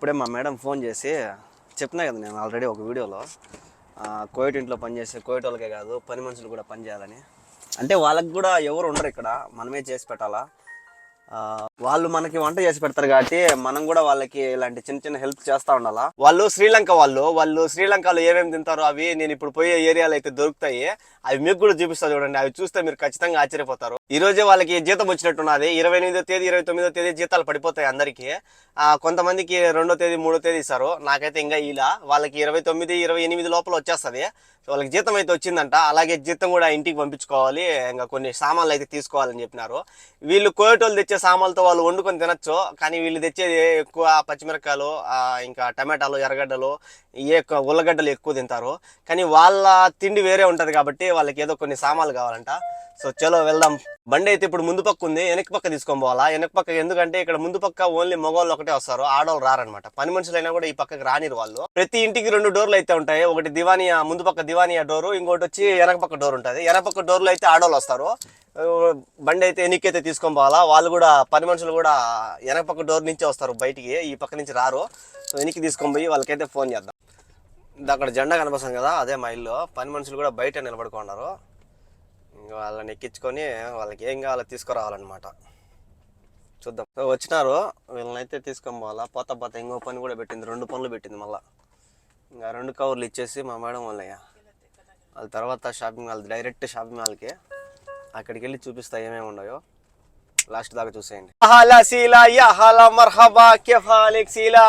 ఇప్పుడే మా madam phone చేసి చెప్పినా కదా నేను ఆల్రెడీ ఒక వీడియోలో కోయిట్ ఇంట్లో పనిచేసే కోయిట్ వాళ్ళకే కాదు పని మనుషులు కూడా పని చేయాలని. అంటే వాళ్ళకి కూడా ఎవరు ఉండరు ఇక్కడ మనమే చేసి పెట్టాలా? వాళ్ళు మనకి వంట చేసి పెడతారు కాబట్టి మనం కూడా వాళ్ళకి ఇలాంటి చిన్న చిన్న హెల్ప్ చేస్తా ఉండాలా? వాళ్ళు శ్రీలంక వాళ్ళు వాళ్ళు శ్రీలంకలో ఏమేమి తింటారో అవి నేను ఇప్పుడు పోయే ఏరియాలో అయితే దొరుకుతాయి. అవి మీకు కూడా చూపిస్తా చూడండి. అవి చూస్తే మీరు ఖచ్చితంగా ఆశ్చర్యపోతారు. ఈ రోజే వాళ్ళకి జీతం వచ్చినట్టున్నది. ఇరవై ఎనిమిదో తేదీ ఇరవై తొమ్మిదో తేదీ జీతాలు పడిపోతాయి అందరికి. కొంతమందికి రెండో తేదీ మూడో తేదీ ఇస్తారు. నాకైతే ఇంకా ఇలా వాళ్ళకి ఇరవై తొమ్మిది ఇరవై ఎనిమిది లోపల వచ్చేస్తుంది. వాళ్ళకి జీతం అయితే వచ్చిందంట. అలాగే జీతం కూడా ఇంటికి పంపించుకోవాలి. ఇంకా కొన్ని సామాన్లు అయితే తీసుకోవాలని చెప్పినారు. వీళ్ళు కోయటోళ్ళు తెచ్చే సామాన్లతో వాళ్ళు వండుకొని తినొచ్చు కానీ వీళ్ళు తెచ్చేది ఎక్కువ పచ్చిమిరపకాయలు ఆ, ఇంకా టమాటాలు ఎర్రగడ్డలు ఏ ఉల్లగడ్డలు ఎక్కువ తింటారు. కానీ వాళ్ళ తిండి వేరే ఉంటది కాబట్టి వాళ్ళకి ఏదో కొన్ని సామాన్లు కావాలంట. సో చలో వెళ్దాం. బండి అయితే ఇప్పుడు ముందు పక్క ఉంది వెనక పక్క తీసుకొని పోవాలా? వెనక పక్క ఎందుకంటే ఇక్కడ ముందు పక్క ఓన్లీ మగవాళ్ళు ఒకటే వస్తారు ఆడవాళ్ళు రారనమాట. పని మనుషులైనా కూడా ఈ పక్కకి రానిరు వాళ్ళు. ప్రతి ఇంటికి రెండు డోర్లు అయితే ఉంటాయి ఒకటి దివానియా ముందు పక్క దివానియా డోరు ఇంకోటి వచ్చి వెనక పక్క డోర్ ఉంటుంది. వెనక పక్క డోర్లో అయితే ఆడవాళ్ళు వస్తారు. బండి అయితే ఎనికైతే తీసుకొని పోవాలా? వాళ్ళు కూడా పని మనుషులు కూడా వెనక పక్క డోర్ నుంచి వస్తారు బయటికి ఈ పక్క నుంచి రారు. సో వెనక్కి తీసుకొని పోయి వాళ్ళకైతే ఫోన్ చేద్దాం. అక్కడ జెండా కనిపిస్తుంది కదా అదే మా ఇల్లు. పని మనుషులు కూడా బయట నిలబడుకున్నారు వాళ్ళని ఎక్కించుకొని వాళ్ళకి ఏం కావాలో తీసుకురావాలన్నమాట. చూద్దాం. సో వచ్చినారు. వీళ్ళని అయితే తీసుకొని పోవాలా? పోత పోత ఇంకో పని కూడా పెట్టింది. రెండు పనులు పెట్టింది మళ్ళా. ఇంకా రెండు కవర్లు ఇచ్చేసి మా మేడం వాళ్ళయ్య. వాళ్ళ తర్వాత షాపింగ్ మాల్ డైరెక్ట్ షాపింగ్ మాల్కి అక్కడికి వెళ్ళి చూపిస్తా ఏమేమి ఉన్నాయో. లాస్ట్ దాకా చూసేయండి. హలా సీల యా మర్హబా కెఫాలిక్ సీలా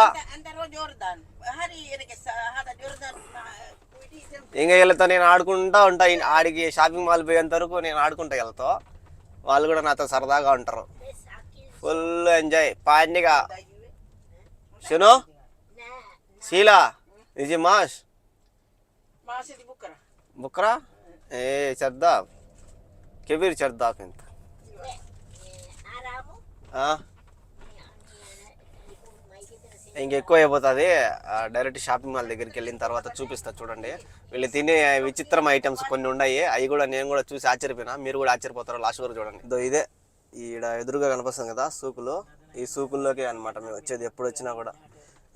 ఇంకా వెళ్తా నేను ఆడుకుంటా ఉంటా. ఆడికి షాపింగ్ మాల్ పోయేంత వరకు నేను ఆడుకుంటా వెళ్తా వాళ్ళు కూడా నాతో సరదాగా ఉంటారు. ఫుల్ ఎంజాయ్ పండుగ శను? శీలా? ఇది మాస్ బుక్రా? ఏ చర్దా కెబీర్ చర్దా ఇంత. ఇంకెక్కువ అయిపోతుంది. డైరెక్ట్ షాపింగ్ మాల్ దగ్గరికి వెళ్ళిన తర్వాత చూపిస్తా చూడండి. వీళ్ళు తినే విచిత్రం ఐటమ్స్ కొన్ని ఉన్నాయి. అవి కూడా నేను కూడా చూసి ఆశ్చర్యపోయినా. మీరు కూడా ఆశ్చర్యపోతారు లాస్ట్ వరకు చూడండి. ఇదో ఇదే. ఈడ ఎదురుగా కనిపిస్తుంది కదా సూకులు. ఈ సూకుల్లోకే అనమాట మేము వచ్చేది ఎప్పుడు వచ్చినా కూడా.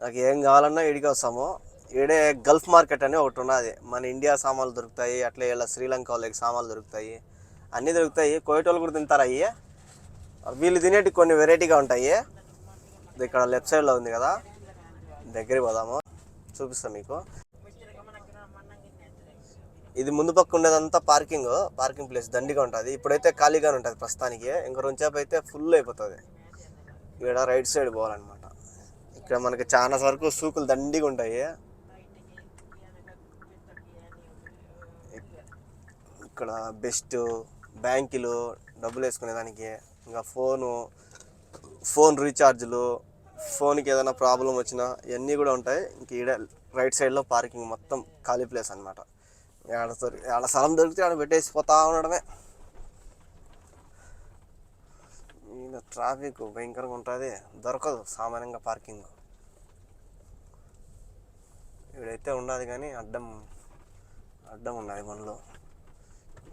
నాకు ఏం కావాలన్నా ఇడికి వస్తాము. ఈడే గల్ఫ్ మార్కెట్ అని ఒకటి ఉన్నది. మన ఇండియా సామాన్లు దొరుకుతాయి. అట్లే ఇలా శ్రీలంక వాళ్ళకి సామాన్లు దొరుకుతాయి. అన్నీ దొరుకుతాయి. కోయటోళ్ళు కూడా తింటారు అయ్యి? వీళ్ళు తినేటి కొన్ని వెరైటీగా ఉంటాయి. ఇక్కడ లెఫ్ట్ సైడ్లో ఉంది కదా. దగ్గరికి పోదాము. చూపిస్తాం మీకు. ఇది ముందు పక్క ఉండేదంతా పార్కింగ్ పార్కింగ్ ప్లేస్ దండిగా ఉంటుంది. ఇప్పుడైతే ఖాళీగానే ఉంటుంది ప్రస్తుతానికి. ఇంక రెండుసేపు అయితే ఫుల్ అయిపోతుంది. ఇక్కడ రైట్ సైడ్ పోవాలన్నమాట. ఇక్కడ మనకి చాలా వరకు సూకులు దండిగా ఉంటాయి. ఇక్కడ బెస్ట్ బ్యాంకులు డబ్బులు వేసుకునేదానికి ఇంకా ఫోను ఫోన్ రీఛార్జ్లు ఫోన్కి ఏదైనా ప్రాబ్లం వచ్చినా ఇవన్నీ కూడా ఉంటాయి. ఇంక ఈడ రైట్ సైడ్లో పార్కింగ్ మొత్తం ఖాళీ ప్లేస్ అనమాట ఆడ ఆడ స్థలం దొరికితే ఆడ పెట్టేసి పోతా ఉండడమే ట్రాఫిక్ భయంకరంగా ఉంటుంది. దొరకదు సామాన్యంగా పార్కింగ్. ఇక్కడైతే ఉండదు కానీ అడ్డం అడ్డం ఉన్నది మనలో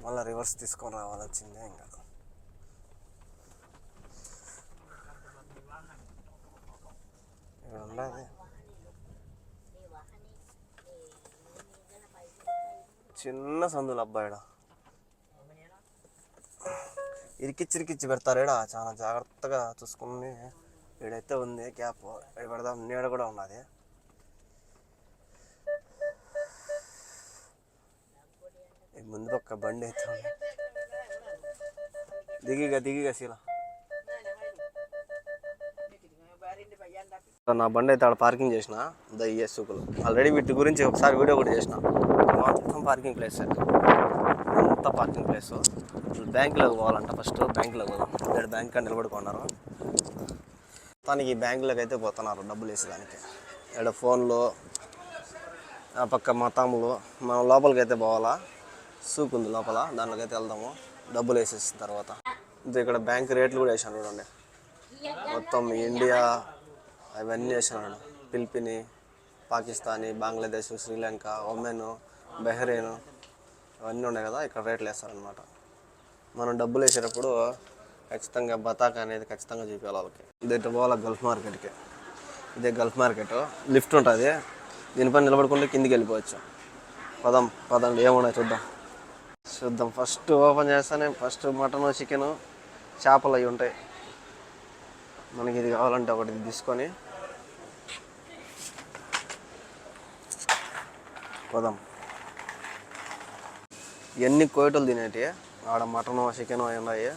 మళ్ళీ రివర్స్ తీసుకొని రావాల్సిందే వచ్చిందే ఇంకా ఇక్కడ ఉండదు చిన్న సందులు అబ్బాయిడ. ఇరికిచ్చి ఇరికిచ్చి పెడతారు ఈడ చాలా జాగ్రత్తగా చూసుకుని ఈడైతే ఉంది క్యాప్. ఇక్కడ పెడదాం. నీడ కూడా ఉన్నది. ఈ ముందు పక్క బండి అయితే ఉంది. దిగిగా దిగిగా శీల. సో నా బండి అయితే ఆడ పార్కింగ్ చేసిన ద సూకులు. ఆల్రెడీ వీటి గురించి ఒకసారి వీడియో కూడా చేసిన. మొత్తం పార్కింగ్ ప్లేస్ అంత పార్కింగ్ ప్లేస్ బ్యాంకులోకి పోవాలంట ఫస్ట్ బ్యాంకులోకి పోదాం. ఇక్కడ బ్యాంక్ కానీ నిలబడుకున్నారు. మొత్తానికి బ్యాంకులోకి అయితే పోతున్నారు డబ్బులు వేసేదానికి. ఇక్కడ ఫోన్లు ఆ పక్క మా తమ్ములు మనం లోపలికి అయితే పోవాలా? సూక్ ఉంది లోపల దానిలోకి అయితే వెళ్దాము. డబ్బులు వేసేసిన తర్వాత. ఇక్కడ బ్యాంక్ రేట్లు కూడా వేసాను చూడండి. మొత్తం ఇండియా అవన్నీ వేసినాడు Philippines Pakistani Bangladesh Sri Lanka Oman Bahrain అవన్నీ ఉన్నాయి కదా ఇక్కడ రేట్లు వేస్తారనమాట మనం డబ్బులు వేసేటప్పుడు ఖచ్చితంగా బతాక అనేది ఖచ్చితంగా చూపించాలి వాళ్ళకి. ఇదైతే పోవాలి? గల్ఫ్ మార్కెట్కి. ఇదే గల్ఫ్ మార్కెట్. లిఫ్ట్ ఉంటుంది. దీనిపైన నిలబడుకుంటే కిందికి వెళ్ళిపోవచ్చు. పదం పదండి. ఏమున్నాయి చూద్దాం. చూద్దాం. ఫస్ట్ ఓపెన్ చేస్తానే ఫస్ట్ మటన్ చికెను చేపలు అవి ఉంటాయి. మనకి ఇది కావాలంటే ఒకటి తీసుకొని పోదాం. ఇవన్నీ కోయటలు తినేటి ఆడ మటనో చికెన్ అవి ఉన్నాయి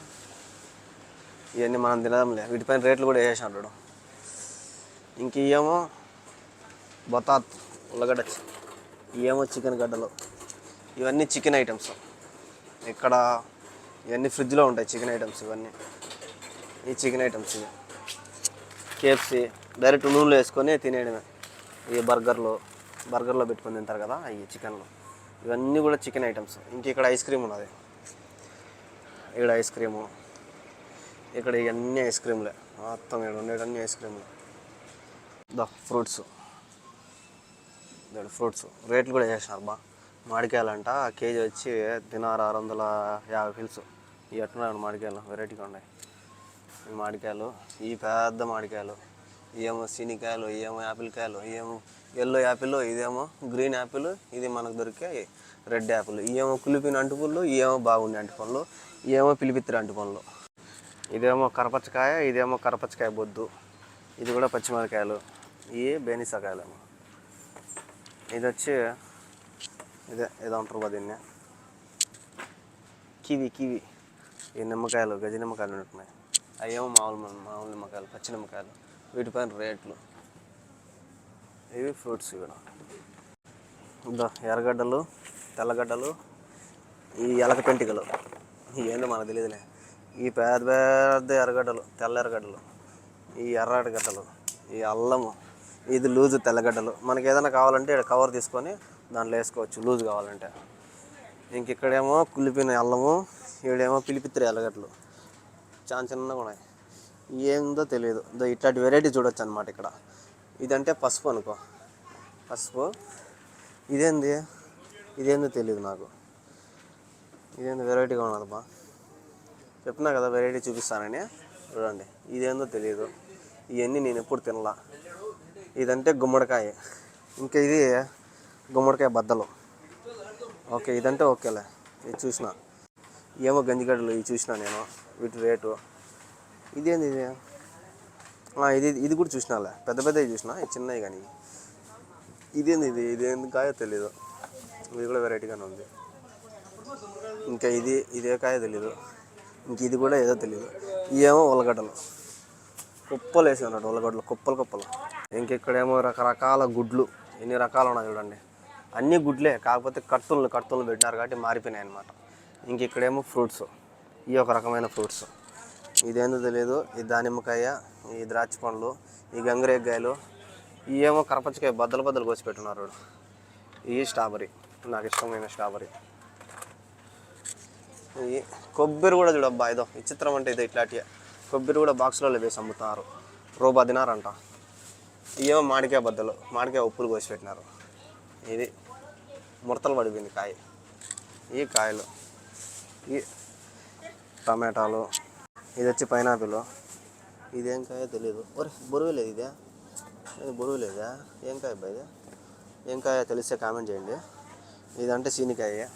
ఇవన్నీ మనం తినడంలే వీటిపైన రేట్లు కూడా వేసాడు ఇంక ఏమో బతాత్ ఉల్లగడ్డ ఇవేమో చికెన్ గడ్డలు. ఇవన్నీ చికెన్ ఐటమ్స్. ఇక్కడ ఇవన్నీ ఫ్రిడ్జ్లో ఉంటాయి చికెన్ ఐటమ్స్ ఇవన్నీ. ఈ చికెన్ ఐటమ్స్ ఇవి. కేఎఫ్సి డైరెక్ట్ నూనెలో వేసుకొని తినేయడమే. ఈ బర్గర్లు బర్గర్లో పెట్టుకొని తింటారు కదా ఈ చికెన్లో. ఇవన్నీ కూడా చికెన్ ఐటమ్స్. ఇంక ఇక్కడ ఐస్ క్రీమ్ ఉన్నది. ఇక్కడ ఐస్ క్రీము. ఇక్కడ ఇవన్నీ ఐస్ క్రీమ్లే. మొత్తం ఇక్కడ ఉండేటన్నీ ఐస్ క్రీమ్లే. దా ఫ్రూట్స్. ఫ్రూట్స్. రేట్లు కూడా చేసినారు బా. మామిడికాయలంట కేజీ వచ్చి దినారు ఆరు వందల యాభై ఫిల్స్ ఇవి ఎట్టున్నాయి మామిడికాయలు వెరైటీగా ఉన్నాయి. మామిడికాయలు ఈ పెద్ద మామిడికాయలు ఏమో సీనికాయలు ఏమో యాపిల్ కాయలు ఏమో ఎల్లో యాపిల్ ఇదేమో గ్రీన్ యాపిల్ ఇది మనకు దొరికే రెడ్ యాపిల్ ఏమో కులిపిన అంటుపళ్ళు ఏమో బాగుండే అంటుపళ్ళు ఏమో పిలిపిత్తిరి అంటుపళ్ళు ఇదేమో కరపచ్చకాయ ఇదేమో కరపచ్చకాయ బొద్దు ఇది కూడా పచ్చిమిరకాయలు ఇవి బేనిసకాయలేమో. ఇది వచ్చి ఇదే ఏదో అంటారు కదా దీన్ని. కివి కివి ఈ నిమ్మకాయలు గజ నిమ్మకాయలు ఉంటున్నాయి అవేమో మామూలు మన- మామూలు నిమ్మకాయలు పచ్చి నిమ్మకాయలు. వీటిపైన రేట్లు. ఇవి ఫ్రూట్స్ కూడా. ఇదో ఎర్రగడ్డలు తెల్లగడ్డలు ఈ ఎలక పెంటికలు. ఏందో మనకు తెలియదులే. ఈ పెద్ద పెద్ద ఎర్రగడ్డలు తెల్ల ఎర్రగడ్డలు ఈ ఎర్ర ఎర్రగడ్డలు ఈ అల్లము ఇది లూజు తెల్లగడ్డలు మనకి ఏదైనా కావాలంటే ఇక్కడ కవర్ తీసుకొని దాంట్లో వేసుకోవచ్చు లూజ్ కావాలంటే. ఇంక ఇక్కడేమో కులిపిన అల్లము ఈడేమో పిలిపిత్తిరి ఎల్లగడ్డలు చాలా చిన్నగా ఉన్నాయి? ఏందో తెలియదు. ఇట్లాంటి వెరైటీ చూడొచ్చు అనమాట ఇక్కడ. ఇదంటే పసుపు అనుకో. పసుపు. ఇదేంది? ఇదేందో తెలియదు నాకు. ఇదేందో వెరైటీగా ఉన్నదమ్మా చెప్పినా కదా వెరైటీ చూపిస్తానని. చూడండి. ఇదేందో తెలియదు. ఇవన్నీ నేను ఎప్పుడు తినలా. ఇదంటే గుమ్మడికాయ. ఇంకా ఇది గుమ్మడికాయ బద్దలు. ఓకే ఇదంటే ఓకేలే. ఇది చూసిన. ఏమో గంజిగడ్డలు ఇవి చూసిన నేను వీటి రేటు. ఇదేంది ఇది? ఇది ఇది కూడా చూసినాలే. పెద్ద పెద్దవి చూసిన ఇది చిన్నవి కానీ. ఇదేంది ఇది? ఇదేంది కాయో తెలీదు. ఇది కూడా వెరైటీగానే ఉంది. ఇంకా ఇది ఇదే కాయ తెలీదు. ఇంక ఇది కూడా ఏదో తెలియదు ఇవేమో ఉల్లగడ్డలు కుప్పలు వేసి ఉన్నాడు ఉల్లగడ్డలు కుప్పలు కుప్పలు. ఇంకెక్కడేమో రకరకాల గుడ్లు. ఎన్ని రకాలు ఉన్నాయి చూడండి. అన్ని గుడ్లే కాకపోతే కట్టులు కట్టులు పెట్టినారు కాబట్టి మారిపోయినాయి అనమాట ఇంక ఇక్కడేమో ఫ్రూట్స్. ఈ ఒక రకమైన ఫ్రూట్స్. ఇదేందో తెలియదు ఈ దానిమ్మకాయ ఈ ద్రాక్ష పండ్లు ఈ గంగరేగ్గాయలు ఈ ఏమో కరపచ్చకాయ బద్దలు బద్దలు కోసి పెట్టున్నారు ఈ స్ట్రాబెరీ నాకు ఇష్టమైన స్ట్రాబెరీ ఈ కొబ్బరి కూడా చూడబ్బా ఇదో విచిత్రం అంటే ఇదో ఇట్లాంటి కొబ్బరి కూడా బాక్స్లలో వేసి అమ్ముతున్నారు రూపా తినారంట. ఇవేమో మాడికాయ బద్దలు మామిడికాయ ఉప్పులు కోసి పెట్టినారు. ఇది ముడతలు పడిపోయింది కాయ. ఈ కాయలు. టమాటాలు ఇది వచ్చి పైనాపిల్. ఇదేం కాయ తెలియదు ఒరే బరువు లేదు ఇదే. ఇది బరువు లేదా? ఏం కాయ అబ్బా ఇది? ఏం కాయ తెలిస్తే కామెంట్ చేయండి. ఇదంటే సీనికాయ.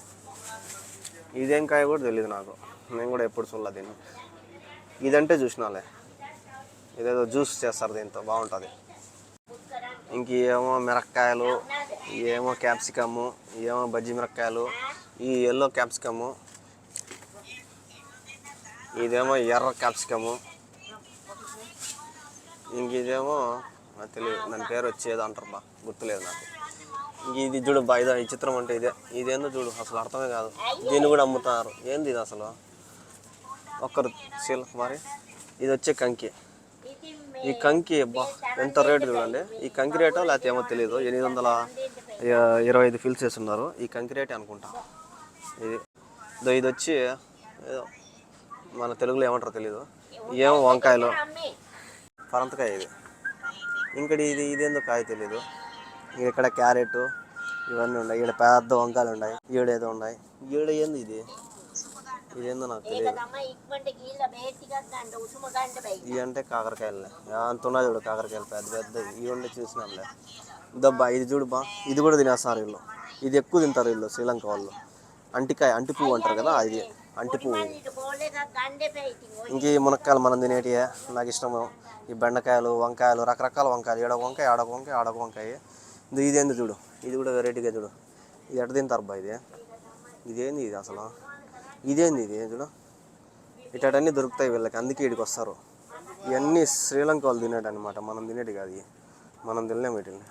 ఇదేం కాయ కూడా తెలియదు నాకు. నేను కూడా ఎప్పుడు చూడలే దీన్ని. ఇదంటే చూసినాలే. ఇదేదో జ్యూస్ చేస్తారు దీంతో బాగుంటుంది. ఇంక ఏమో మిరక్కాయలు ఏమో క్యాప్సికము ఏమో బజ్జి మిరక్కాయలు ఈ ఎల్లో క్యాప్సికము ఇదేమో ఎర్ర క్యాప్సికము ఇంక ఇదేమో నాకు తెలియదు దాని పేరు వచ్చేది అంటారు బా గుర్తులేదు నాకు. ఇంక ఇది చూడు బా ఇదో ఈ చిత్రం అంటే ఇదే. ఇదేందో చూడు అసలు అర్థమే కాదు. దీన్ని కూడా అమ్ముతున్నారు. ఏంది ఇది అసలు? ఒక్కరు సీల్ మరి. ఇది వచ్చే కంకి. ఈ కంకి అబ్బా ఎంత రేటు చూడండి. ఈ కంకి రేటో లేకపోతే ఏమో తెలియదు ఎనిమిది వందల ఇరవై ఐదు ఫిల్స్ చేస్తున్నారు ఈ కంకి రేటే అనుకుంటా. ఇది ఇదో ఇది వచ్చి ఏదో మన తెలుగులో ఏమంటారో తెలీదు. ఏం వంకాయలు. పరంతకాయ ఇది. ఇంకటి ఇది ఇదేందో కాయ తెలీదు. ఇక్కడ క్యారెట్ ఇవన్నీ ఉన్నాయి. ఇక్కడ పెద్ద వంకాయలు ఉన్నాయి. ఏడేదో ఉన్నాయి. ఈడ ఏంది ఇది? ఇదేందో నాకు తెలియదు ఇవి అంటే కాకరకాయలే. అంత ఉన్నాయి చూడు కాకరకాయలు పెద్ద పెద్ద. ఇవి ఉండే చూసినాంలే. దబ్బా ఇది చూడు బా. ఇది కూడా తినేస్తారు వీళ్ళు. ఇది ఎక్కువ తింటారు వీళ్ళు శ్రీలంక వాళ్ళు. అంటికాయ అంటి పువ్వు అంటారు కదా ఇది అంటిపు ఇంకే మునక్కాయలు మనం తినేటియే? నాకు ఇష్టము. ఈ బెండకాయలు వంకాయలు రకరకాల వంకాయలు. ఏడొక వంకాయ ఆడొక వంకాయ ఆడొక వంకాయ. ఇది ఇదేంది చూడు? ఇది కూడా వెరైటీగా చూడు. ఇది ఎట్ట తింటారు బా ఇది? ఇదేంది ఇది అసలు? ఇదేంది ఇది? చూడు? ఇటన్నీ దొరుకుతాయి వీళ్ళకి. అందుకే ఇక్కడికి వస్తారు. ఇవన్నీ శ్రీలంక వాళ్ళు తినేటి అనమాట మనం తినేటి కాదు మనం తినలేము వీటిని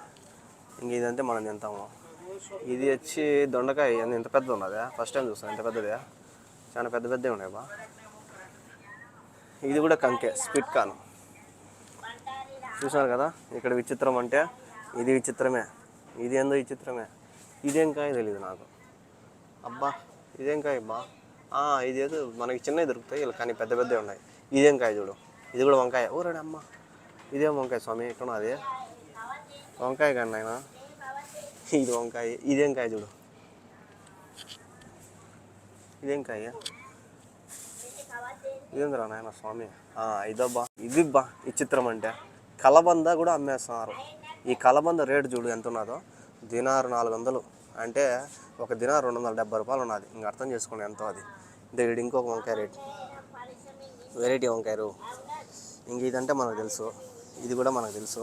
ఇంక ఇదంటే మనం తింటాము. ఇది వచ్చి దొండకాయ. ఇంత పెద్ద ఉన్నదా? ఫస్ట్ టైం చూస్తాను ఎంత పెద్దదా చాలా పెద్ద పెద్దవి ఉన్నాయి బా. ఇది కూడా కంకే స్పిట్ కాను. చూసారు కదా ఇక్కడ విచిత్రం అంటే ఇది విచిత్రమే. ఇది ఏందో విచిత్రమే. ఇదేం కాయ తెలియదు నాకు. అబ్బా ఇదేం కాయ బా? ఇదేదో మనకి చిన్నవి దొరుకుతాయి ఇలా కానీ పెద్ద పెద్దవి ఉన్నాయి. ఇదేం కాయ చూడు. ఇది కూడా వంకాయ. ఊరాడు అమ్మ. ఇదేం వంకాయ స్వామి? ఇక్కడ అది వంకాయ కానీ నాయన. ఇది వంకాయ. ఇదేం కాయ చూడు. ఇదేం కాయ? ఇదేంద్రా నాయన స్వామి? ఇదబ్బా ఇది బా ఈ చిత్రం అంటే. కలబంద కూడా అమ్మేస్తున్నారు. ఈ కలబంద రేటు చూడు ఎంత ఉన్నదో? దినారు నాలుగు వందలు. అంటే ఒక దినారు రెండు వందల డెబ్బై రూపాయలు ఉన్నది. ఇంక అర్థం చేసుకోండి ఎంతో అది. ఇది ఇంకొక వంకాయ రేటు. వెరైటీ వంకాయలు ఇంక ఇదంటే మనకు తెలుసు. ఇది కూడా మనకు తెలుసు.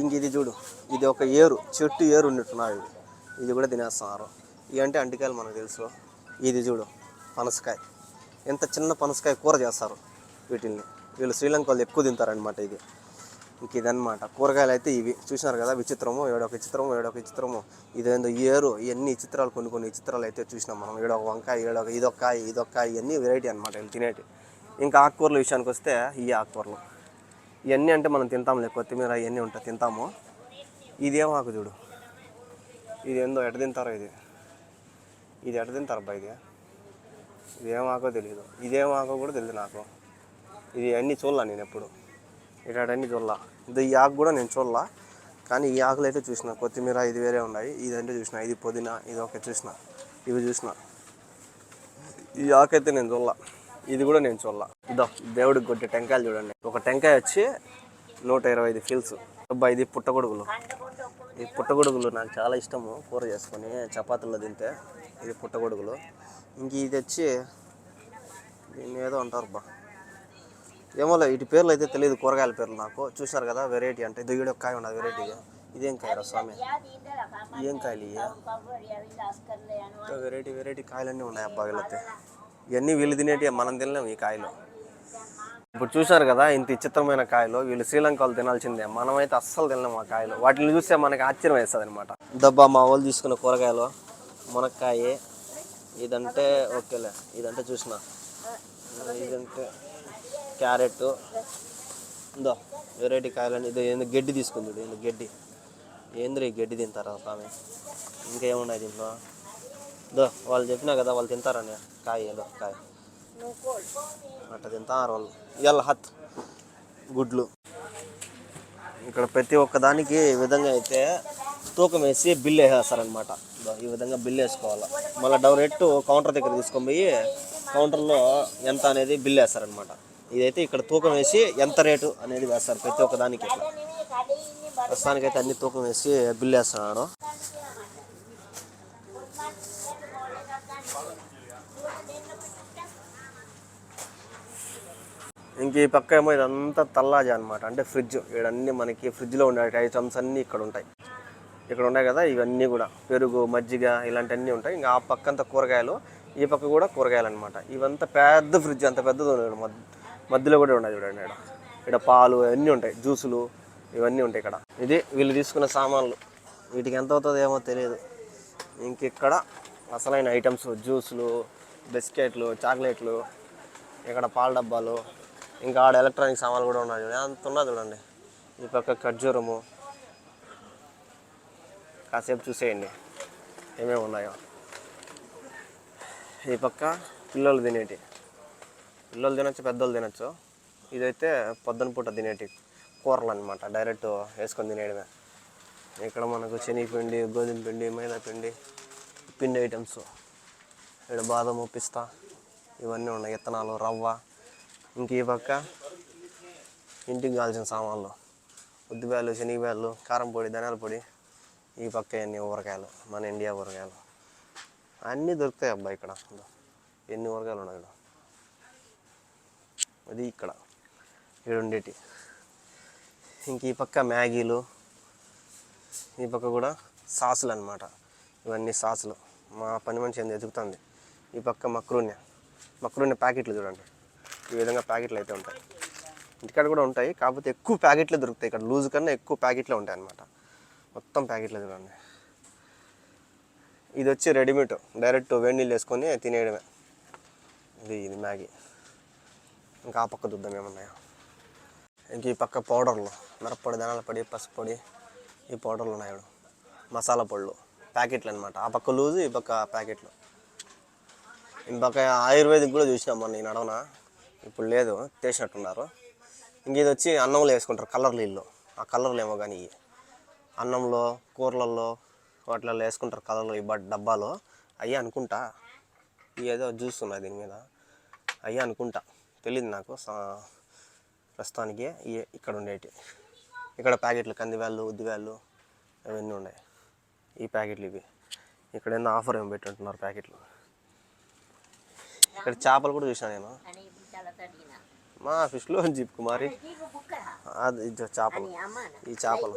ఇంక ఇది చూడు. ఇది ఒక ఏరు. చెట్టు ఏరు ఉన్నట్టున్నది ఇది ఇది కూడా తినేస్తున్నారు. ఇవి అంటే అంటికాయలు మనకు తెలుసు. ఇది చూడు పనసకాయ. ఎంత చిన్న పనసకాయ కూర చేస్తారు వీటిల్ని. వీళ్ళు శ్రీలంక వాళ్ళు ఎక్కువ తింటారనమాట ఇది. ఇంక ఇదన్నమాట. కూరగాయలు అయితే ఇవి. చూసినారు కదా విచిత్రము ఏడొక విచిత్రము ఏడొక విచిత్రము. ఇదేందో ఏరు ఇవన్నీ చిత్రాలు కొన్ని కొన్ని చిత్రాలు అయితే చూసినాం మనం. ఏడొక వంకాయ ఏడొక ఇదొక ఇదొక ఇవన్నీ వెరైటీ అనమాట వీళ్ళు తినేటి. ఇంకా ఆకుకూరల విషయానికి వస్తే ఈ ఆకుకూరలు. ఇవన్నీ అంటే మనం తింటాంలే కొత్తిమీర ఇవన్నీ ఉంటాయి తింటాము. ఇదేం ఆకు చూడు. ఇదేందో ఎట తింటారో ఇది. ఇది ఎట తింటారు అబ్బా ఇది? ఇదేం ఆకో తెలియదు ఇదేం ఆకో కూడా తెలియదు నాకు. ఇది అన్నీ చూడలా నేను ఎప్పుడు. ఇటాడన్నీ చూడలా. ఇది ఈ ఆకు కూడా నేను చూడలా. కానీ ఈ ఆకులు అయితే చూసిన. కొత్తిమీర ఇది వేరే ఉన్నాయి. ఇదంటే చూసిన. ఇది పుదీనా. ఇది ఒకటి చూసిన. ఇవి చూసిన. ఈ ఆకు అయితే నేను చూడలా. ఇది కూడా నేను చూడలా. ఇదో దేవుడికి కొట్టే టెంకాయలు చూడండి. ఒక టెంకాయ వచ్చి నూట ఇరవై ఐదు ఫీల్స్ అబ్బా ఇది పుట్టగొడుగులు. ఈ పుట్టగొడుగులు నాకు చాలా ఇష్టము. కూర చేసుకొని చపాతీలో తింటే ఇది పుట్టగొడుగులు. ఇంక ఇది వచ్చి దీన్ని ఏదో అంటారు బా. ఏమోలే ఇటు పేర్లు అయితే తెలియదు కూరగాయల పేర్లు నాకు. చూశారు కదా వెరైటీ అంటే ఇది కాయ ఉండదు వెరైటీ ఇదేం కాయరా స్వామి? ఏం కాయలు ఇవి వెరైటీ వెరైటీ కాయలన్నీ ఉన్నాయి అబ్బా వీళ్ళతే ఇవన్నీ వీళ్ళు తినేటి మనం తినలేము ఈ కాయలు. ఇప్పుడు చూశారు కదా ఇంత విచిత్రమైన కాయలు వీళ్ళు శ్రీలంక వాళ్ళు తినాల్సిందే. మనమైతే అస్సలు తినలేము ఆ కాయలు. వాటిని చూస్తే మనకి ఆశ్చర్యం వేస్తుంది అనమాట దబ్బా మా వాళ్ళు తీసుకున్న కూరగాయలు మునక్కాయ ఇదంటే ఓకేలే. ఇదంటే చూసిన. ఇదంటే క్యారెట్ ఇందో వెరైటీ కాయలని ఇది ఏంది గడ్డి తీసుకుంది చూడు గడ్డి. ఏంద్రీ ఈ గడ్డి తింటారా స్వామి? ఇంకేమున్నాయి దీంట్లో? దో వాళ్ళు చెప్పినా కదా వాళ్ళు తింటారని కాయ ఏదో కాయ. అట్లా తింటారు వాళ్ళు ఇవాళ హత్. గుడ్లు. ఇక్కడ ప్రతి ఒక్క దానికి ఈ విధంగా అయితే తూకం వేసి బిల్లు వేసేస్తారనమాట ఈ విధంగా బిల్లు వేసుకోవాలి. మళ్ళీ డైరెక్ట్ కౌంటర్ దగ్గర తీసుకొని పోయి కౌంటర్లో ఎంత అనేది బిల్లు వేస్తారనమాట ఇదైతే ఇక్కడ తూకం వేసి ఎంత రేటు అనేది వేస్తారు ప్రతి ఒక్క దానికి ఇట్లా. ప్రస్తుతానికైతే అన్ని తూకం వేసి బిల్లు వేస్తున్నాడు. ఇంక ఈ పక్క ఏమో ఇదంతా తల్లాజా అనమాట అంటే ఫ్రిడ్జ్. ఇవన్నీ మనకి ఫ్రిడ్జ్లో ఉండే ఐటమ్స్ అన్నీ ఇక్కడ ఉంటాయి. ఇక్కడ ఉన్నాయి కదా ఇవన్నీ కూడా. పెరుగు మజ్జిగ ఇలాంటివన్నీ ఉంటాయి. ఇంకా ఆ పక్క అంతా కూరగాయలు ఈ పక్క కూడా కూరగాయలు అనమాట ఇవంతా పెద్ద ఫ్రిడ్జ్ అంత పెద్దది ఉంది మధ్యలో కూడా ఉన్నాయి చూడండి ఇక్కడ. ఇక్కడ పాలు అన్నీ ఉంటాయి. జ్యూసులు ఇవన్నీ ఉంటాయి ఇక్కడ. ఇది వీళ్ళు తీసుకున్న సామాన్లు. వీటికి ఎంత అవుతుందో ఏమో తెలియదు. ఇంక ఇక్కడ అసలైన ఐటమ్స్ జ్యూసులు బిస్కెట్లు చాక్లెట్లు ఇక్కడ పాల డబ్బాలు ఇంకా ఆడ ఎలక్ట్రానిక్ సామాన్లు కూడా ఉన్నాయి చూడండి అంత ఉన్నది చూడండి. ఈ పక్క ఖర్జూరము కాసేపు చూసేయండి. ఏమేమి ఉన్నాయో. ఈ పక్క పిల్లలు తినేటి. పిల్లలు తినచ్చు పెద్దోళ్ళు తినొచ్చు. ఇదైతే పొద్దున పూట తినేటి కూరలు అనమాట డైరెక్ట్ వేసుకొని తినేయడమే. ఇక్కడ మనకు శనగపిండి గోధుమ పిండి మైదా పిండి పిండి ఐటమ్స్ ఇక్కడ బాదము పిస్తా ఇవన్నీ ఉన్నాయి. ఇత్తనాలు రవ్వ. ఇంక ఈ పక్క ఇంటికి కావాల్సిన సామాన్లు. ఉద్దిబ్యాలు శనగబ్యాలు కారం పొడి ధనియాల పొడి ఈ పక్క ఎన్ని ఊరకాయలు మన ఇండియా ఊరకాయలు అన్నీ దొరుకుతాయి అబ్బా ఇక్కడ. ఎన్ని ఊరకాయలు ఉన్నాయి ఇక్కడ? అది ఇక్కడ. ఇక్కడ ఉండేటి ఇంక ఈ పక్క మ్యాగీలు ఈ పక్క కూడా సాసులు అనమాట ఇవన్నీ సాసులు. మా పని మనిషి ఎంత ఎదుగుతుంది ఈ పక్క మక్రూన్య. మక్రూన్య ప్యాకెట్లు చూడండి. ఈ విధంగా ప్యాకెట్లు అయితే ఉంటాయి. ఇంటికాడ కూడా ఉంటాయి. కాకపోతే ఎక్కువ ప్యాకెట్లు దొరుకుతాయి. ఇక్కడ లూజ్ కన్నా ఎక్కువ ప్యాకెట్లే ఉంటాయి అన్నమాట. మొత్తం ప్యాకెట్లు చూడండి. ఇది వచ్చి రెడీమేడ్. డైరెక్ట్ వేడి నీళ్ళు వేసుకొని తినేయడమే. ఇది ఇది మ్యాగీ. ఇంకా ఆ పక్క చూద్దాం ఏమున్నాయో. ఇంక ఈ పక్క పౌడర్లు. మిరప్పొడి ధనాల పొడి పసుపు పొడి ఈ పౌడర్లు ఉన్నాయి మసాలా పొడులు ప్యాకెట్లు అనమాట ఆ పక్క లూజు ఈ పక్క ప్యాకెట్లు. ఈ పక్క ఆయుర్వేదిక్ కూడా చూసినాం మొన్న ఈ నడవన? ఇప్పుడు లేదు తీసినట్టున్నారు. ఇంక ఇది వచ్చి అన్నంలో వేసుకుంటారు కలర్లు ఇల్లు ఆ కలర్లు ఏమో కానీ ఇవి. అన్నంలో కూరలలో వాటిలలో వేసుకుంటారు కలర్లు ఈ డబ్బాలో. అయ్యి అనుకుంటా. ఏదో జ్యూస్ ఉన్నాయి దీని మీద. అయ్యి అనుకుంటా. తెలియదు నాకు సా- ప్రస్తుతానికి ఇక్కడ ఉండేటి. ఇక్కడ ప్యాకెట్లు కందివేళ్ళు ఉద్దివేళ్ళు అవన్నీ ఉన్నాయి. ఈ ప్యాకెట్లు ఇవి. ఇక్కడ ఏమో ఆఫర్ ఏమి పెట్టుంటున్నారు ప్యాకెట్లు. ఇక్కడ చేపలు కూడా చూసాను నేను. మా ఫిష్లో జీప్ కుమారి అది చేపలు. ఈ చేపలు.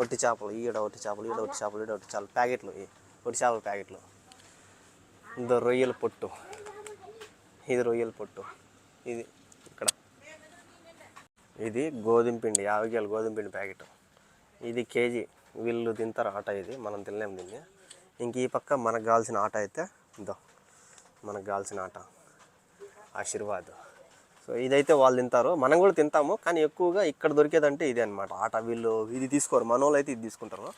ఒట్టి చేపలు ఈడ ఒట్టి చేపలు ఈడ ఒట్టి చేపలు ఈడ ఒట్టి చేపలు ప్యాకెట్లు ఒట్టి చేపల ప్యాకెట్లు. ఇదో రొయ్యల పొట్టు. ఇది రొయ్యల పొట్టు. ఇది ఇక్కడ. ఇది గోధుమ పిండి యాభై కిలోల గోధుమ పిండి ప్యాకెట్. ఇది కేజీ. వీళ్ళు తింటారు ఆట ఇది. మనం తినలేము దీన్ని. ఇంక ఈ పక్క మనకు కావాల్సిన ఆట అయితే ఇదో. మనకు కావాల్సిన ఆట. ఆశీర్వాద్. సో ఇదైతే వాళ్ళు తింటారు. మనం కూడా తింటాము. కానీ ఎక్కువగా ఇక్కడ దొరికేదంటే ఇదే అనమాట ఆట వీళ్ళు ఇది తీసుకోరు. మన వాళ్ళు అయితే ఇది తీసుకుంటారు.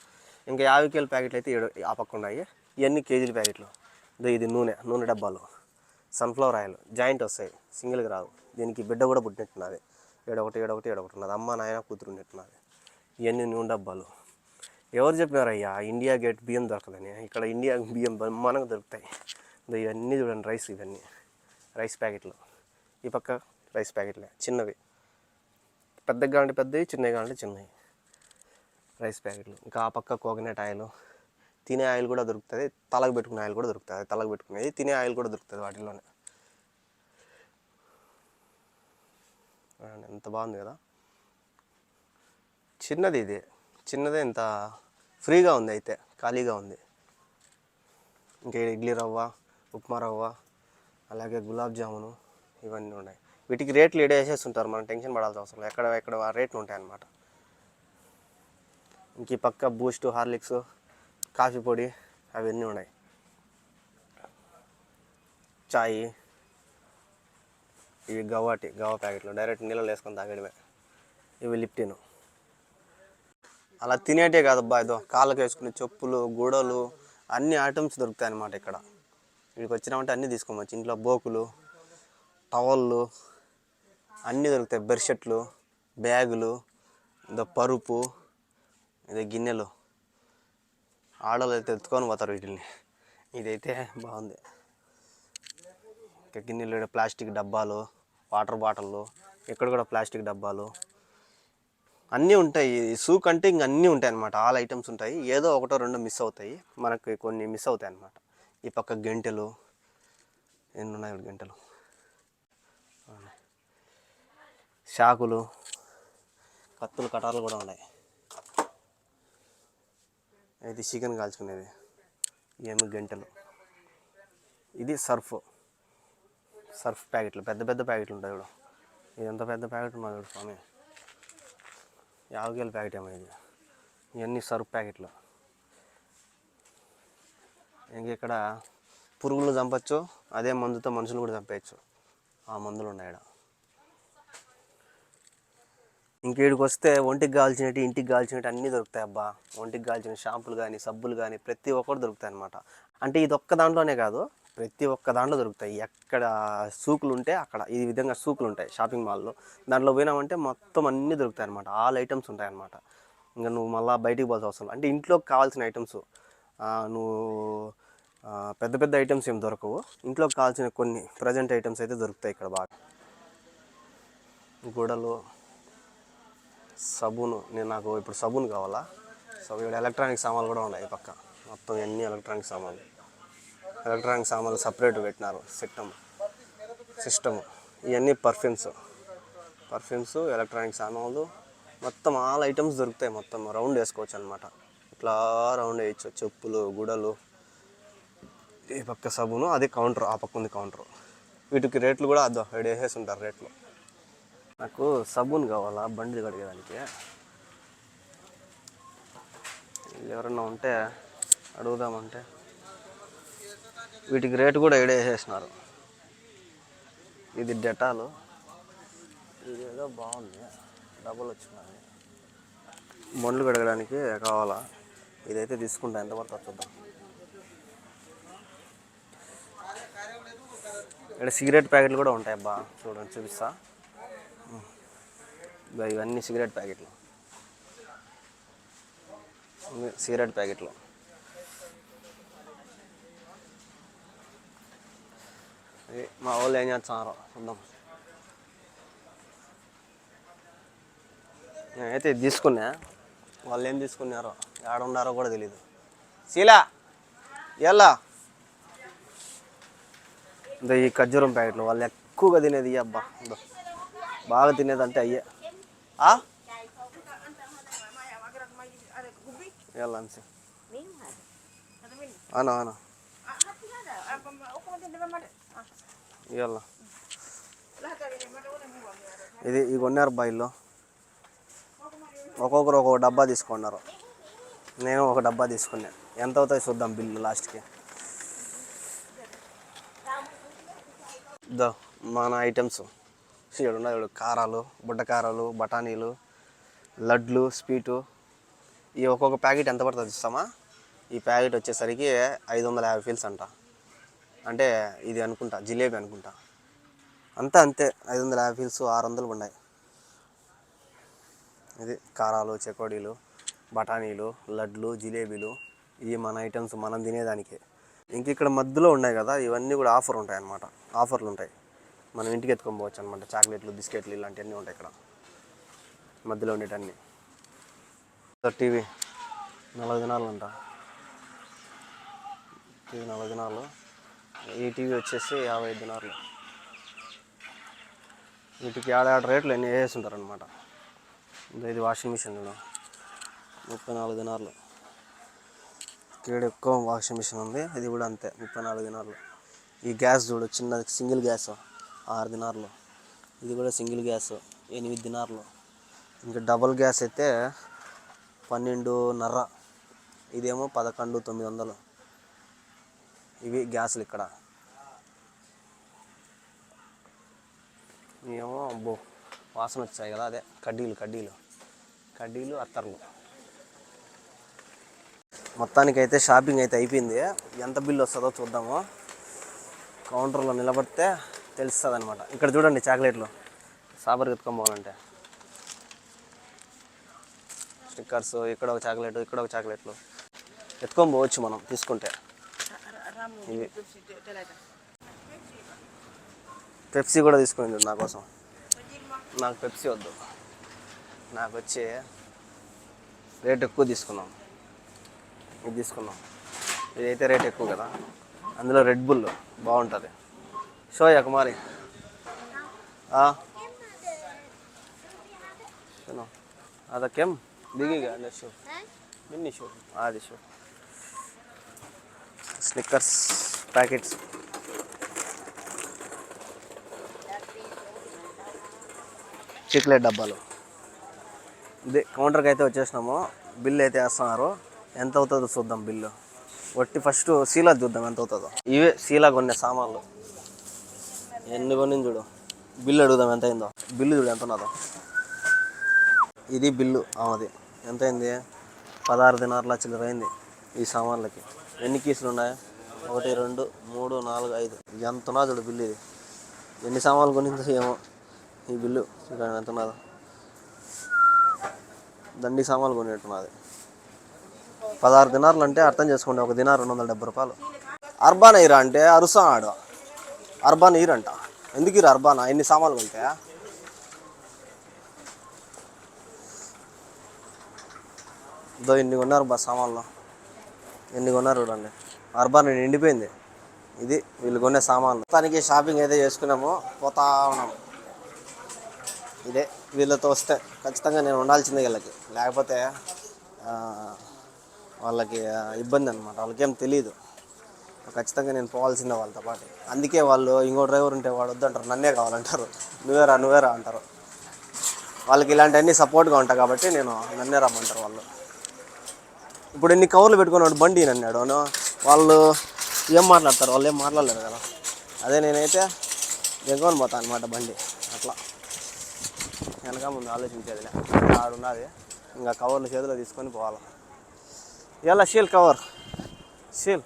ఇంకా యాభై కేజీల ప్యాకెట్లు అయితే ఏడు ఆ పక్క ఉన్నాయి ఇవన్నీ కేజీల ప్యాకెట్లు. ఇది నూనె నూనె డబ్బాలు. Sunflower oil. జాయింట్ వస్తాయి. సింగిల్గా రావు. దీనికి బిడ్డ కూడా పుట్టినట్టున్నది. ఏడొకటి ఏడొకటి ఏడొకటి ఉన్నది. అమ్మ నాయన కూతురు ఉన్నట్టున్నది. ఇవన్నీ నూనె డబ్బాలు. ఎవరు చెప్పినారయ్యా? ఇండియా గేట్ బియ్యం దొరకదని. ఇక్కడ ఇండియా బియ్యం మనకు దొరుకుతాయి. ఇవన్నీ చూడండి. రైస్ ఇవన్నీ. రైస్ ప్యాకెట్లు. ఈ పక్క రైస్ ప్యాకెట్లే చిన్నవి. పెద్దగా కావాలంటే పెద్దవి చిన్నవి కావాలంటే చిన్నవి. రైస్ ప్యాకెట్లు. ఇంకా ఆ పక్క కోకోనట్ ఆయిల్ తినే ఆయిల్ కూడా దొరుకుతుంది. తలకు పెట్టుకునే ఆయిల్ కూడా దొరుకుతుంది. తలకు పెట్టుకునేది తినే ఆయిల్ కూడా దొరుకుతుంది వాటిలోనే ఎంత బాగుంది కదా. చిన్నది ఇది. చిన్నదే ఇంత ఫ్రీగా ఉంది అయితే ఖాళీగా ఉంది. ఇంకా ఇడ్లీ రవ్వ ఉప్మా రవ్వ అలాగే గులాబ్ జామును ఇవన్నీ ఉన్నాయి. వీటికి రేట్లు ఇడే వేసేస్తుంటారు మనం టెన్షన్ పడాల్సిన అవసరం ఎక్కడ ఎక్కడ ఆ రేట్లు ఉంటాయన్నమాట ఇంక ఈ పక్క బూస్ట్ హార్లిక్స్ కాఫీ పొడి అవన్నీ ఉన్నాయి. చాయ్ ఇవి గవాటి గవ్వ ప్యాకెట్లు. డైరెక్ట్ నీళ్ళలో వేసుకొని తాగడమే. ఇవి లిప్టిన్. అలా తినేటే కాదబ్బా ఇదో. కాళ్ళకి వేసుకునే చెప్పులు గూడలు అన్ని ఐటమ్స్ దొరుకుతాయి అన్నమాట ఇక్కడ. వీడికి వచ్చినామంటే అన్నీ తీసుకోవచ్చు ఇంట్లో బోకులు టవళ్ళు అన్నీ దొరుకుతాయి. బెడ్షీట్లు బ్యాగులు ఇదో పరుపు ఇదో గిన్నెలు. ఆడవాళ్ళు అయితే ఎత్తుకొని పోతారు వీటిని ఇదైతే బాగుంది. ఇంకా గిన్నెలు ప్లాస్టిక్ డబ్బాలు వాటర్ బాటిళ్ళు ఇక్కడ కూడా ప్లాస్టిక్ డబ్బాలు. అన్నీ ఉంటాయి. సూక్ అంటే ఇంక అన్నీ ఉంటాయి అనమాట ఆల్ ఐటమ్స్ ఉంటాయి. ఏదో ఒకటో రెండో మిస్ అవుతాయి. మనకి కొన్ని మిస్ అవుతాయి అనమాట ఈ పక్క గంటెలు. ఎన్ని ఉన్నాయి గంటలు షాకులు కత్తులు కటార్లు కూడా ఉన్నాయి. ఇది చికెన్ కాల్చుకునేది. ఏమి గంటలు. ఇది సర్ఫ్. సర్ఫ్ ప్యాకెట్లు. పెద్ద పెద్ద ప్యాకెట్లు ఉంటాయి చూడు. ఇది ఎంత పెద్ద ప్యాకెట్ ఉన్నా చూడు స్వామి. యాభై ప్యాకెట్ ఏమో ఇది. ఇవన్నీ సర్ఫ్ ప్యాకెట్లు. ఇంక ఇక్కడ పురుగులు చంపచ్చు. అదే మందుతో మనుషులు కూడా చంపేయచ్చు. ఆ మందులు ఉన్నాయి ఇక్కడ. ఇంకేడికి వస్తే ఒంటికి కావాల్సినట్టు ఇంటికి కావాల్సినట్టు అన్నీ దొరుకుతాయి అబ్బా. ఒంటికి కావాల్సిన షాంపులు కానీ సబ్బులు కానీ ప్రతి ఒక్కటి దొరుకుతాయి అనమాట అంటే ఇది ఒక్క దాంట్లోనే కాదు ప్రతి ఒక్క దాంట్లో దొరుకుతాయి. ఎక్కడ సూకులు ఉంటే అక్కడ ఈ విధంగా సూకులు ఉంటాయి షాపింగ్ మాల్లో. దాంట్లో పోయినామంటే మొత్తం అన్నీ దొరుకుతాయి అనమాట ఆల్ ఐటమ్స్ ఉంటాయి అనమాట ఇంకా నువ్వు మళ్ళీ బయటికి పోవాల్సిన అవసరం అంటే ఇంట్లోకి కావాల్సిన ఐటమ్స్ నువ్వు పెద్ద పెద్ద ఐటమ్స్ ఏం దొరకవు. ఇంట్లోకి కావాల్సిన కొన్ని ప్రజెంట్ ఐటమ్స్ అయితే దొరుకుతాయి ఇక్కడ బాగా. గోడలు సబూను నేను నాకు ఇప్పుడు సబూన్ కావాలా? సో ఇక్కడ ఎలక్ట్రానిక్ సామాన్లు కూడా ఉన్నాయి ఈ పక్క. మొత్తం ఎన్ని ఎలక్ట్రానిక్ సామాన్లు? ఎలక్ట్రానిక్ సామాన్లు సపరేట్ పెట్టినారు సిస్టమ్. సిస్టమ్. ఇవన్నీ పర్ఫ్యూమ్స్. పర్ఫ్యూమ్స్ ఎలక్ట్రానిక్ సామాన్లు. మొత్తం ఆల్ ఐటమ్స్ దొరుకుతాయి మొత్తం. రౌండ్ వేసుకోవచ్చు అనమాట ఇట్లా రౌండ్ వేయచ్చు. చెప్పులు గుడలు. ఈ పక్క సబును అది కౌంటర్ ఆ పక్క ఉంది కౌంటర్. వీటికి రేట్లు కూడా అదో ఏడు వేసేసి ఉంటారు రేట్లు. నాకు సబూన్ కావాలా? బండి కడిగేదానికి. ఎవరన్నా ఉంటే అడుగుదామంటే. వీటికి రేటు కూడా ఏడే వేసేసినారు ఇది డెటాలు. ఇదేదో బాగుంది. డబ్బులు వచ్చినాయి బండ్లు కడగడానికి కావాలా? ఇదైతే తీసుకుంటా. ఎంత పడుతుందో చూద్దాం. ఇక్కడ సిగరెట్ ప్యాకెట్లు కూడా ఉంటాయి అబ్బా చూడండి చూపిస్తా. ఇవన్నీ సిగరెట్ ప్యాకెట్లు. సిగరెట్ ప్యాకెట్లు. మా వాళ్ళు ఏం చేస్తున్నారు? చూద్దాం నేనైతే ఇది తీసుకున్నా. వాళ్ళు ఏం తీసుకున్నారో ఎక్కడ ఉన్నారో కూడా తెలియదు శీలా ఎలా ఇంత ఈ ఖర్జూరం ప్యాకెట్లు వాళ్ళు ఎక్కువగా తినేది అబ్బా బాగా తినేది అంటే అయ్యే. ఆ? ఎలా అనిసి అవునా అవునా ఇవ్వాల ఇది ఇవి కొన్నారు బాయిల్లో. ఒక్కొక్కరు ఒక్కొక్క డబ్బా తీసుకున్నారు. నేను ఒక డబ్బా తీసుకున్నాను ఎంత అవుతాయి చూద్దాం బిల్లు లాస్ట్కి. దో మన ఐటమ్స్. ఇక్కడ ఉన్నాయి చూడు కారాలు బుడ్డకారాలు బఠానీలు లడ్లు స్వీటు. ఈ ఒక్కొక్క ప్యాకెట్ ఎంత పడుతుంది చూస్తామా? ఈ ప్యాకెట్ వచ్చేసరికి ఐదు వందల యాభై ఫీల్స్ అంట. అంటే ఇది అనుకుంటా జిలేబీ అనుకుంటా. అంతా అంతే ఐదు వందల యాభై ఫీల్స్ ఆరు వందలు ఉన్నాయి. ఇది కారాలు చెకోడీలు బఠానీలు లడ్లు జిలేబీలు ఇవి మన ఐటమ్స్ మనం తినేదానికి. ఇంక ఇక్కడ మధ్యలో ఉన్నాయి కదా ఇవన్నీ కూడా ఆఫర్ ఉంటాయి అన్నమాట ఆఫర్లు ఉంటాయి. మనం ఇంటికి ఎత్తుకొని పోవచ్చు అనమాట చాక్లెట్లు బిస్కెట్లు ఇలాంటివన్నీ ఉంటాయి ఇక్కడ. మధ్యలో ఉండేటన్ని. టీవీ నలభై దినాలు అంట టీవీ నలభై దినాలు. ఈ టీవీ వచ్చేసి యాభై ఐదు దినాలు. వీటికి ఏడాడ రేట్లు ఎన్ని వేసుంటారు అనమాట ఇది వాషింగ్ మిషన్ ముప్పై నాలుగు దినాలు. ఇక్కడ ఎక్కువ వాషింగ్ మిషన్ ఉంది. ఇది కూడా అంతే. ముప్పై నాలుగు దినాలు. ఈ గ్యాస్ చూడు చిన్నది సింగిల్ గ్యాస్. ఆరు దినార్లు. ఇది కూడా సింగిల్ గ్యాస్ ఎనిమిది దినార్లు. ఇంకా డబుల్ గ్యాస్ అయితే పన్నెండున్నర. ఇదేమో పదకొండు తొమ్మిది వందలు. ఇవి గ్యాసులు ఇక్కడ. ఏమో అబ్బో వాసన వచ్చాయి కదా అదే. కడ్డీలు కడ్డీలు. కడ్డీలు అత్తర్లు. మొత్తానికి అయితే షాపింగ్ అయితే అయిపోయింది. ఎంత బిల్లు వస్తుందో చూద్దాము. కౌంటర్లో నిలబడితే తెలుస్తుంది అనమాట ఇక్కడ చూడండి చాక్లెట్లు. సాబర్ ఎత్తుకోవాలంటే స్టిక్కర్స్ ఇక్కడ ఒక చాక్లెట్ ఇక్కడ ఒక చాక్లెట్లు. ఎత్తుకొని పోవచ్చు మనం తీసుకుంటే. ఇవి. పెప్సీ కూడా తీసుకుని నా కోసం. నాకు పెప్సీ వద్దు. నాకు వచ్చి రేట్ ఎక్కువ తీసుకున్నాం. ఇది తీసుకున్నాం. ఇదైతే రేట్ ఎక్కువ కదా. అందులో రెడ్ బుల్ బాగుంటుంది. షో కుమారి सुनो आता केम दिगेगा अंदर शो मिनी शो आदि शो స్నిక్కర్స్ ప్యాకెట్స్ చిక్లెట్ డబ్బాలు ఇదే కౌంటర్కి అయితే వచ్చేసినాము బిల్ అయితే వేస్తున్నారు ఎంత అవుతుందో చూద్దాం బిల్లు వట్టి ఫస్ట్ సీలా చూద్దాం ఎంత అవుతుందో ఇవే సీలా కొనే సామాన్లు ఎన్ని కొన్ని చూడు? బిల్లు అడుగుదాం ఎంత అయిందో. బిల్లు చూడు ఎంత ఉన్నదో. ఇది బిల్లు అది ఎంత అయింది? పదహారు దినారుల చిల్లర అయింది ఈ సామాన్లకి. ఎన్ని కీసులు ఉన్నాయి? ఒకటి రెండు మూడు నాలుగు ఐదు. ఎంత ఉన్నదో చూడు బిల్లు ఇది. ఎన్ని సామాన్లు కొనిందో ఏమో ఈ బిల్లు. చూడండి ఎంత ఉన్నదో. దండి సామాన్లు కొనేట్టున్నది. పదహారు దినారులు అంటే అర్థం చేసుకోండి ఒక దినారు రెండు వందల డెబ్బై రూపాయలు. అర్బాన్ ఇరా అంటే అరుస్తున్నాడు అర్బాన్ ఇరంట ఎందుకు ఇరా అర్బానా? ఎన్ని సామాన్లు ఉంటాయా దో ఇన్ని కొన్నారు బా సామాన్లు? ఎన్ని కొన్నారు చూడండి. అర్బాన్ నిండిపోయింది ఇది వీళ్ళు కొనే సామాన్లు. మొత్తానికి షాపింగ్ అయితే చేసుకున్నాము. పోతా ఉన్నాము ఇదే వీళ్ళతో వస్తే ఖచ్చితంగా నేను ఉండాల్సిందే వీళ్ళకి. లేకపోతే వాళ్ళకి ఇబ్బంది అనమాట వాళ్ళకేం తెలియదు ఖచ్చితంగా నేను పోవాల్సిందే వాళ్ళతో పాటు. అందుకే వాళ్ళు ఇంకో డ్రైవర్ ఉంటే వాడు వద్దంటారు. నన్నే కావాలంటారు. నువ్వేరా నువ్వేరా అంటారు. వాళ్ళకి ఇలాంటివన్నీ సపోర్ట్గా ఉంటాయి కాబట్టి నేను నన్నే రమ్మంటారు వాళ్ళు. ఇప్పుడు ఎన్ని కవర్లు పెట్టుకున్నాడు బండి అన్నాడు వాళ్ళు ఏం మాట్లాడతారు? వాళ్ళు ఏం మాట్లాడలేరు కదా. అదే నేనైతే దిగుకొని పోతాను అనమాట బండి. అట్లా. వెనక ముందు ఆలోచించేదిలే ఆడున్నది ఇంకా కవర్లు చేతిలో తీసుకొని పోవాలి. ఎలా she'll cover? She'll.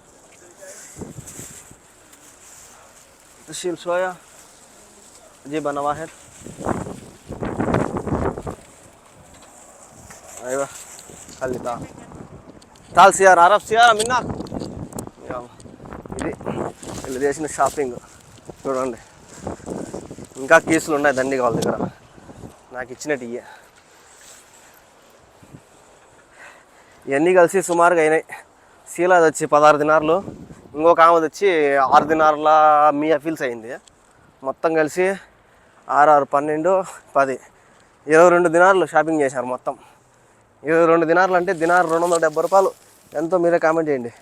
She'll soya जी बना हुआ है అయ్యో కలితా తాల్ సిఆర్ అరబ్ సిఆర్ మిన్నా ఇది వీళ్ళు చేసిన షాపింగ్ చూడండి ఇంకా కీసులు ఉన్నాయి దండిగా వాళ్ళ దగ్గర నాకు ఇచ్చినట్టు ఇయ్యే ఇవన్నీ కలిసి సుమారుగా అయినాయి శీలాది వచ్చి పదహారు దినార్లు ఇంకొక ఆమె వచ్చి ఆరు దినార్ల మీ అఫీల్స్ అయింది. మొత్తం కలిసి ఆరు ఆరు పన్నెండు పది. ఇరవై రెండు దినార్లు షాపింగ్ చేశారు మొత్తం. ఇరవై రెండు దినార్లు అంటే దినారు రెండు వందల డెబ్బై రూపాయలు. ఎంతో మీరే కామెంట్ చేయండి.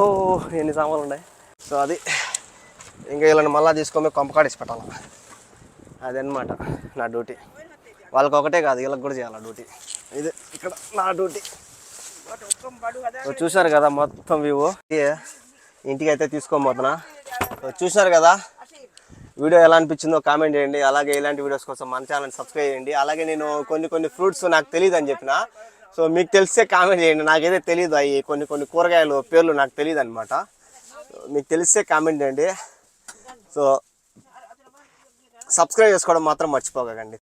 ఓ ఎన్ని సామాన్లు ఉన్నాయి? సో అది. ఇంకా వీళ్ళని మళ్ళీ తీసుకొని కొంపకాడేసి పెట్టాలి? అదనమాట నా డ్యూటీ. వాళ్ళకి ఒకటే కాదు వీళ్ళకి కూడా చేయాలి డ్యూటీ. ఇది ఇక్కడ నా డ్యూటీ. చూసారు చూశారు కదా మొత్తం వ్యూ ఇంటికి అయితే తీసుకోబోతున్నా సో చూశారు కదా? వీడియో ఎలా అనిపించిందో కామెంట్ చేయండి. అలాగే ఇలాంటి వీడియోస్ కోసం మన ఛానల్ సబ్స్క్రైబ్ చేయండి. అలాగే నేను కొన్ని కొన్ని ఫ్రూట్స్ నాకు తెలియదు అని చెప్పిన. సో మీకు తెలిస్తే కామెంట్ చేయండి. నాకైతే తెలియదు అవి. కొన్ని కొన్ని కూరగాయలు పేర్లు నాకు తెలియదు అనమాట మీకు తెలిస్తే కామెంట్ చేయండి. సో సబ్స్క్రైబ్ చేసుకోవడం మాత్రం మర్చిపోకండి.